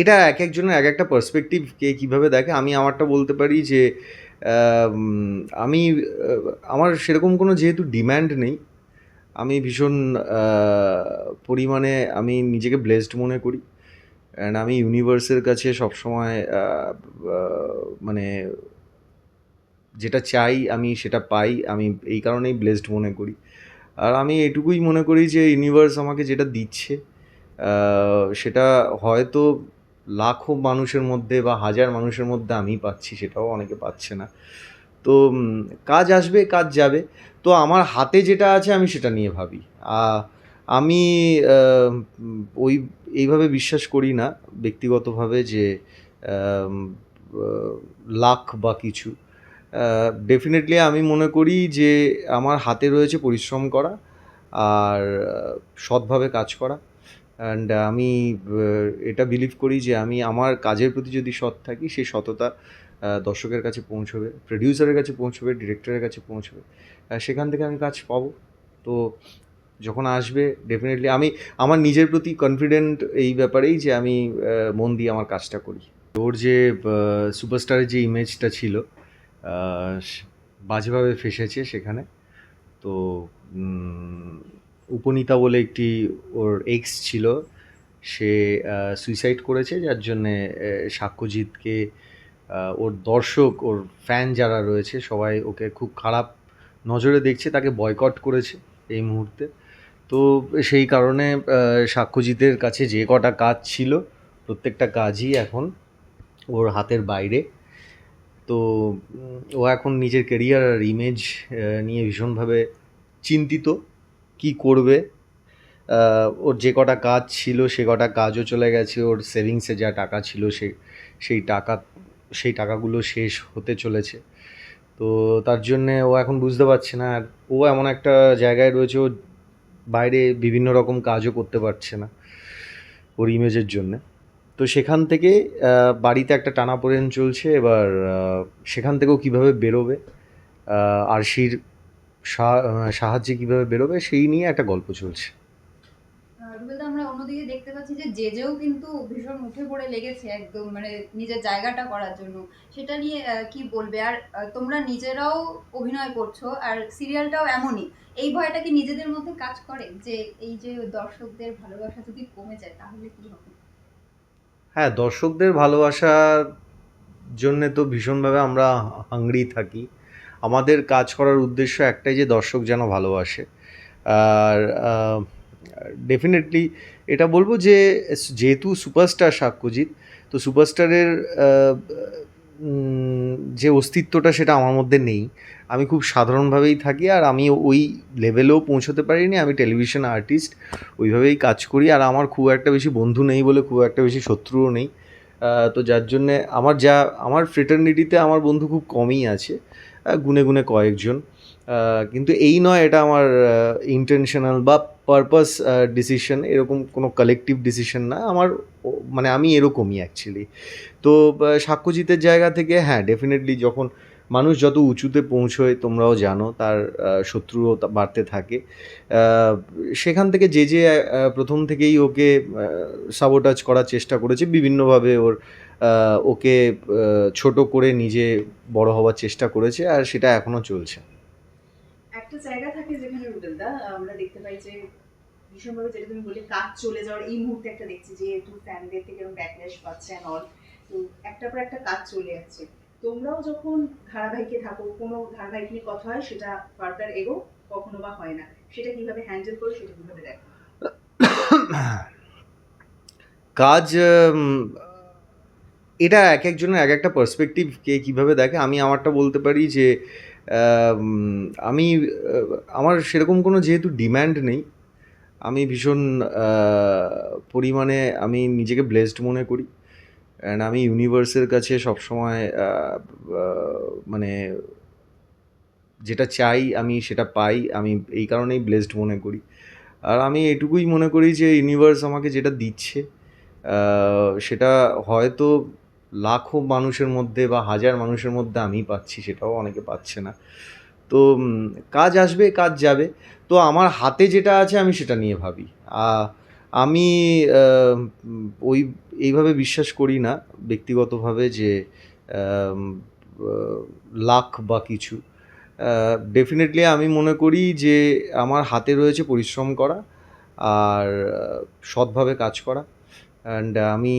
এটা এক একজনের এক একটা পার্সপেক্টিভ কে কীভাবে দেখে। আমি আমারটা বলতে পারি যে আমি আমার সেরকম কোনো যেহেতু ডিম্যান্ড নেই, আমি ভীষণ পরিমাণে আমি নিজেকে ব্লেসড মনে করি। অ্যান্ড আমি ইউনিভার্সের কাছে সবসময় মানে যেটা চাই, আমি সেটা পাই, আমি এই কারণেই ব্লেসড মনে করি। আর আমি এটুকুই মনে করি যে ইউনিভার্স আমাকে যেটা দিচ্ছে সেটা হয়তো লাখো মানুষের মধ্যে বা হাজার মানুষের মধ্যে আমি পাচ্ছি, সেটাও অনেকে পাচ্ছে না। তো কাজ আসবে, কাজ যাবে। তো আমার হাতে যেটা আছে আমি সেটা নিয়ে ভাবি। আমি ওই, এইভাবে বিশ্বাস করি না ব্যক্তিগতভাবে যে লাখ বা কিছু। ডেফিনেটলি আমি মনে করি যে, আমার হাতে রয়েছে পরিশ্রম করা আর সৎভাবে কাজ করা। অ্যান্ড আমি এটা বিলিভ করি যে আমি আমার কাজের প্রতি যদি সৎ থাকি সেই সততা দর্শকের কাছে পৌঁছবে প্রডিউসারের কাছে পৌঁছবে ডিরেক্টরের কাছে পৌঁছবে। সেখান থেকে আমি কাজ পাবো। তো যখন আসবে ডেফিনেটলি আমি, আমার নিজের প্রতি কনফিডেন্ট এই ব্যাপারেই যে আমি মন দিয়ে আমার কাজটা করি। ওর যে সুপারস্টারের যে ইমেজটা ছিল বাজেভাবে ফেসেছে সেখানে। তো উপনীতা বলে একটি ওর এক্স ছিল। সে সুইসাইড করেছে, যার জন্যে সাক্ষ্যজিৎকে ওর দর্শক, ওর ফ্যান যারা রয়েছে, সবাই ওকে খুব খারাপ নজরে দেখছে, তাকে বয়কট করেছে এই মুহূর্তে। তো সেই কারণে সাক্ষ্যজিতের কাছে যে কটা কাজ ছিল, প্রত্যেকটা কাজই এখন ওর হাতের বাইরে। তো ও এখন নিজের কেরিয়ার আর ইমেজ নিয়ে ভীষণভাবে চিন্তিত। কি করবে? ওর যে কটা কাজ ছিল, সে কটা কাজও চলে গেছে। ওর সেভিংসে যা টাকা ছিল, সে, সেই টাকা, সেই টাকাগুলো শেষ হতে চলেছে। তো তার জন্যে ও এখন বুঝতে পারছে না। আর ও এমন একটা জায়গায় রয়েছে, ও বাইরে বিভিন্ন রকম কাজও করতে পারছে না ওর ইমেজের জন্যে। তো সেখান থেকে বাড়িতে একটা টানাপোড়েন চলছে। এবার সেখান থেকেও কীভাবে বেরোবে? আরশির সাহায্যে কীভাবে বেরোবে সেই নিয়ে একটা গল্প চলছে। রুবেলদা আমরা অন্যদিকে দেখতে পাচ্ছি যে জেজেও কিন্তু ভীষণ উঠে পড়ে লেগেছে একদম মানে নিজের জায়গাটা করার জন্য। সেটা নিয়ে কি বলবে? আর তোমরা নিজেরাও অভিনয় করছ আর সিরিয়ালটাও এমনই। এই ভয়টা কি নিজেদের মধ্যে কাজ করে? যে এই যে দর্শকদের ভালোবাসা যদি কমে যায় তাহলে কি হবে? হ্যাঁ দর্শকদের ভালোবাসার জন্যে তো ভীষণভাবে আমরা হাংরি থাকি। আমাদের কাজ করার উদ্দেশ্য একটাই যে দর্শক যেন ভালোবাসে। আর ডেফিনেটলি এটা বলব যে যেহেতু সুপারস্টার সাক্ষ্যজিৎ, তো সুপারস্টারের যে অস্তিত্বটা সেটা আমার মধ্যে নেই। আমি খুব সাধারণভাবেই থাকি আর আমি ওই লেভেলেও পৌঁছতে পারিনি। আমি টেলিভিশন আর্টিস্ট ওইভাবেই কাজ করি আর আমার খুব একটা বেশি বন্ধু নেই বলে খুব একটা বেশি শত্রুও নেই। তো যার জন্যে আমার যা, আমার ফ্রেটার্নিটিতে আমার বন্ধু খুব কমই আছে। গুনে গুনে কয়েকজন। কিন্তু এই নয়, এটা আমার ইন্টেনশনাল বা পারপাস ডিসিশন এরকম কোনো কালেকটিভ ডিসিশন না। আমার মানে আমি এরকমই অ্যাকচুয়ালি তো সাক্ষ্যজিতের জায়গা থেকে হ্যাঁ ডেফিনেটলি যখন মানুষ যত উঁচুতে পৌঁছয়, তোমরাও জানো তার শত্রুও বাড়তে থাকে। সেখান থেকে যে যে প্রথম থেকেই ওকে সাবোটাজ করার চেষ্টা করেছে, বিভিন্নভাবে ওর ওকে ছোট করে নিজে বড় হওয়ার চেষ্টা করেছে আর সেটা এখনও চলছে। একটা জায়গা থাকে যেখানে আমরা দেখতে পাই যে ভীষণভাবে যেটা তুমি বলে কাজ চলে যাওয়ার এই মুহূর্তে একটা দেখছি যে ফ্যানদের থেকে ব্যাকল্যাশ পাচ্ছে অল তো পর একটা কাজ চলে যাচ্ছে। তোমরাও যখন ধারাবাহিকে থাকো, কোনো ধারাবাহিক নিয়ে কথা হয়, সেটা ফার্দার এগো কখনো বা হয় না। সেটা কীভাবে হ্যান্ডেল করো, সেটা কীভাবে দেখো? কাজ এটা এক একজনের এক একটা পার্সপেক্টিভ কে কীভাবে দেখে। আমি আমারটা বলতে পারি যে আমি আমার সেরকম কোনো যেহেতু ডিম্যান্ড নেই, আমি ভীষণ পরিমাণে আমি নিজেকে ব্লেসড মনে করি। অ্যান্ড আমি ইউনিভার্সের কাছে সবসময় মানে যেটা চাই, আমি সেটা পাই, আমি এই কারণেই ব্লেসড মনে করি। আর আমি এটুকুই মনে করি যে ইউনিভার্স আমাকে যেটা দিচ্ছে সেটা হয়তো লাখো মানুষের মধ্যে বা হাজার মানুষের মধ্যে আমি পাচ্ছি, সেটাও অনেকে পাচ্ছে না। তো কাজ আসবে, কাজ যাবে। তো আমার হাতে যেটা আছে আমি সেটা নিয়ে ভাবি। আমি ওই, এইভাবে বিশ্বাস করি না ব্যক্তিগতভাবে যে লাক বা কিছু। ডেফিনেটলি আমি মনে করি যে, আমার হাতে রয়েছে পরিশ্রম করা আর সৎভাবে কাজ করা। অ্যান্ড আমি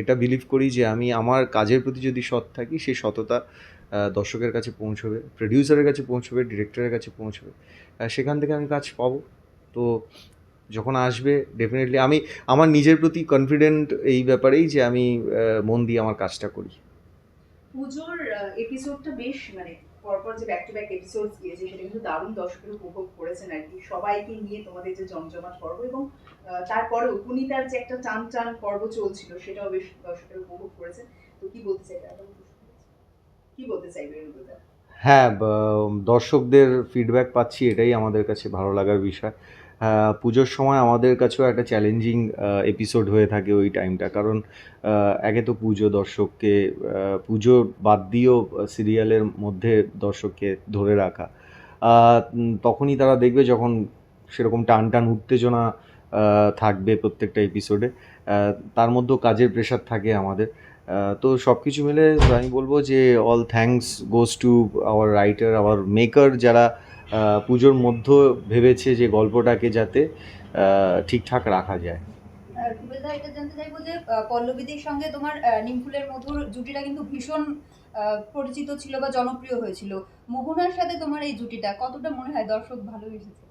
এটা বিলিভ করি যে, আমি আমার কাজের প্রতি যদি সৎ থাকি সেই সততা দর্শকের কাছে পৌঁছবে প্রডিউসারের কাছে পৌঁছবে ডিরেক্টরের কাছে পৌঁছবে। সেখান থেকে আমি কাজ পাবো। তো যখন আসবে ডেফিনেটলি আমি, আমার নিজের প্রতি কনফিডেন্ট এই ব্যাপারেই যে আমি মন দিয়ে আমার কাজটা করি। পুজোর এপিসোডটা বেশ মানে পরপর যে ব্যাক টু ব্যাক এপিসোড গিয়েছে সেটা কিন্তু দারুণ দর্শকের উপভোগ করেছেন আর কি। সবাইকে নিয়ে তোমাদের যে জমজমাট পর্ব এবং তারপরেও পুনিতার যে একটা টান টান পর্ব চলছিল, সেটাও বেশ দর্শকের উপভোগ করেছেন। তো কি বলতে চাইবে? কি বলতে চাইবে রুবেদা হ্যাঁ দর্শকদের ফিডব্যাক পাচ্ছি, এটাই আমাদের কাছে ভালো লাগার বিষয়। পুজোর সময় আমাদের কাছেও একটা চ্যালেঞ্জিং এপিসোড হয়ে থাকে ওই টাইমটা কারণ একে তো পুজো দর্শককে পুজো বাদ দিয়েও সিরিয়ালের মধ্যে দর্শককে ধরে রাখা। তখনই তারা দেখবে যখন সেরকম টান টান উত্তেজনা থাকবে প্রত্যেকটা এপিসোডে তার মধ্যেও কাজের প্রেশার থাকে আমাদের। তো সব কিছু মিলে আমি বলব যে all thanks goes to our writer our maker যারা পুজোর মধ্যে ভেবেছে যে গল্পটাকে যাতে ঠিকঠাক রাখা যায়। এটা জানতে চাইব যে পল্লবীদের সঙ্গে তোমার নিমফুলের মধুর জুটিটা কিন্তু ভীষণ পরিচিত ছিল বা জনপ্রিয় হয়েছিল। মোহনার সাথে তোমার এই জুটিটা কতটা মনে হয়? দর্শক ভালো ভালোবেসেছে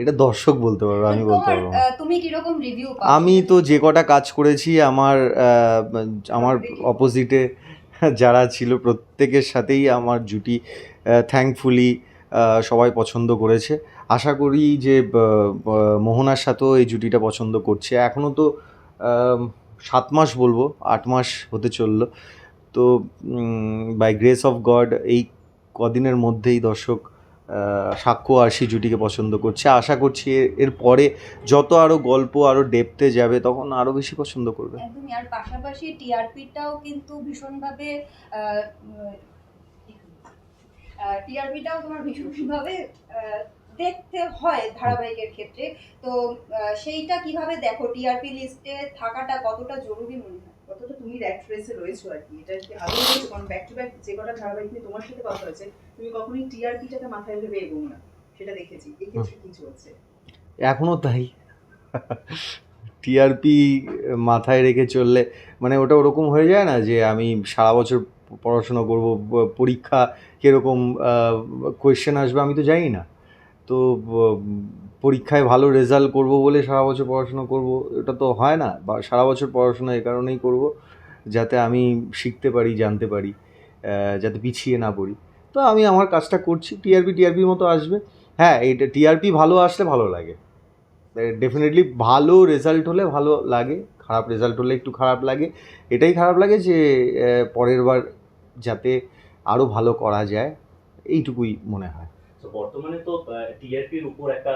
এটা দর্শক বলতে পারবে আমি বলতে পারব তুমি কীরকম রিভিউ আমি তো যে কটা কাজ করেছি আমার আমার অপোজিটে যারা ছিল প্রত্যেকের সাথেই আমার জুটি থ্যাঙ্কফুলি সবাই পছন্দ করেছে। আশা করি যে মোহনার সাথেও এই জুটিটা পছন্দ করছে। এখনও তো সাত মাস বলব আট মাস হতে চলল। তো বাই গ্রেস অফ গড এই কদিনের মধ্যেই দর্শক সাক্ষ্য আরশি জুটিকে পছন্দ করছে। আশা করছি এর- পরে যত আরও গল্প আরও ডেপতে যাবে, তখন আরও বেশি পছন্দ করবে। একদমই, আর পাশাপাশি টিআরপিটাও কিন্তু ভীষণভাবে টিআরপিটাও তোমার ভীষণভাবে দেখতে হয় ধারাবাহিকের ক্ষেত্রে। তো সেইটা কীভাবে দেখো? টিআরপি লিস্টে থাকাটা কতটা জরুরি মনে হয়? কতটা তুমি র্যাট রেসে রয়েছো আর কি। এটা কি রয়েছে? কারণ ব্যাক টু ব্যাক যে কটা ধারাবাহিক নিয়ে তোমার সাথে কথা হয়েছে তুমি কখনোই টিআরপিটাকে মাথায় ভেবে এগো না। সেটা দেখেছি। এক্ষেত্রে কি চলছে? এখনও তাই। টিআরপি মাথায় রেখে চললে মানে ওটা ওরকম হয়ে যায় না যে আমি সারা বছর পড়াশোনা করব পরীক্ষা কীরকম কোয়েশ্চেন আসবে আমি তো জানি না। তো পরীক্ষায় ভালো রেজাল্ট করব বলে সারা বছর পড়াশোনা করব, এটা তো হয় না। বা, সারা বছর পড়াশোনা এই কারণেই করব, যাতে আমি শিখতে পারি, জানতে পারি যাতে পিছিয়ে না পড়ি। তো আমি আমার কাজটা করছি টিআরপি টিআরপির মতো আসবে। হ্যাঁ এটা টিআরপি ভালো আসলে ভালো লাগে। ডেফিনেটলি ভালো রেজাল্ট হলে ভালো লাগে, খারাপ রেজাল্ট হলে একটু খারাপ লাগে। এটাই খারাপ লাগে যে পরের বার যাতে আরও ভালো করা যায়, এইটুকুই মনে হয়। বর্তমানে তো টিআরপির উপর একটা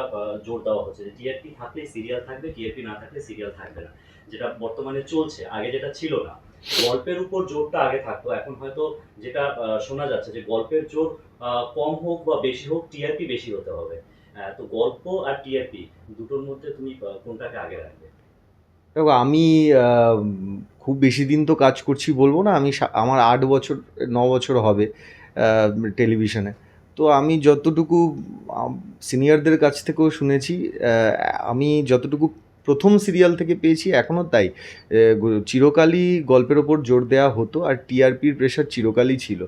জোর দেওয়া হচ্ছে যে টিআরপি থাকলে সিরিয়াল থাকবে টিআরপি না থাকলে সিরিয়াল থাকবে না। যেটা বর্তমানে চলছে, আগে যেটা ছিল না। গল্পের উপর জোরটা আগে থাকতো, এখন হয়তো যেটা শোনা যাচ্ছে যে গল্পের জোর কম হোক বা বেশি হোক টিআরপি বেশি হতে হবে। তো গল্প আর টিআরপি দুটোর মধ্যে তুমি কোনটাকে আগে রাখবে? দেখো, আমি খুব বেশি দিন তো কাজ করছি বলব না, আমি আমার আট বছর, ন বছর হবে টেলিভিশনে তো আমি যতটুকু সিনিয়রদের কাছ থেকেও শুনেছি আমি যতটুকু প্রথম সিরিয়াল থেকে পেয়েছি এখনও তাই। চিরকালই গল্পের ওপর জোর দেওয়া হতো আর টিআরপির প্রেশার চিরকালই ছিল।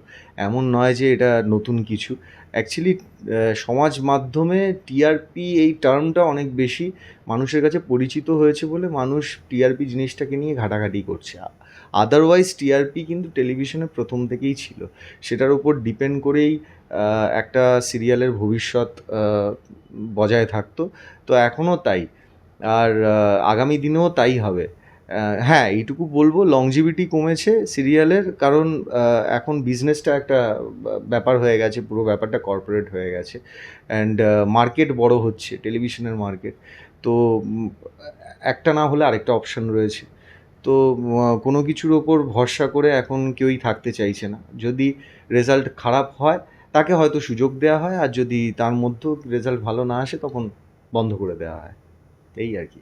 এমন নয় যে এটা নতুন কিছু। অ্যাকচুয়ালি সমাজ মাধ্যমে টিআরপি এই টার্মটা অনেক বেশি মানুষের কাছে পরিচিত হয়েছে বলে মানুষ টিআরপি জিনিসটাকে নিয়ে ঘাটাঘাটি করছে। আদারওয়াইজ টিআরপি কিন্তু টেলিভিশনে প্রথম থেকেই ছিল। সেটার উপর ডিপেন্ড করেই একটা সিরিয়ালের ভবিষ্যৎ বজায় থাকতো। তো এখনও তাই। আর আগামী দিনেও তাই হবে। হ্যাঁ এইটুকু বলব লংজিভিটি কমেছে সিরিয়ালের, কারণ এখন বিজনেসটা একটা ব্যাপার হয়ে গেছে, পুরো ব্যাপারটা কর্পোরেট হয়ে গেছে। অ্যান্ড মার্কেট বড় হচ্ছে টেলিভিশনের মার্কেট তো একটা না হলে আরেকটা অপশন রয়েছে। তো কোনো কিছুর ওপর ভরসা করে এখন কেউই থাকতে চাইছে না। যদি রেজাল্ট খারাপ হয়, তাকে হয়তো সুযোগ দেওয়া হয়, আর যদি তার মধ্যেও রেজাল্ট ভালো না আসে, তখন বন্ধ করে দেওয়া হয়। এই আর কি।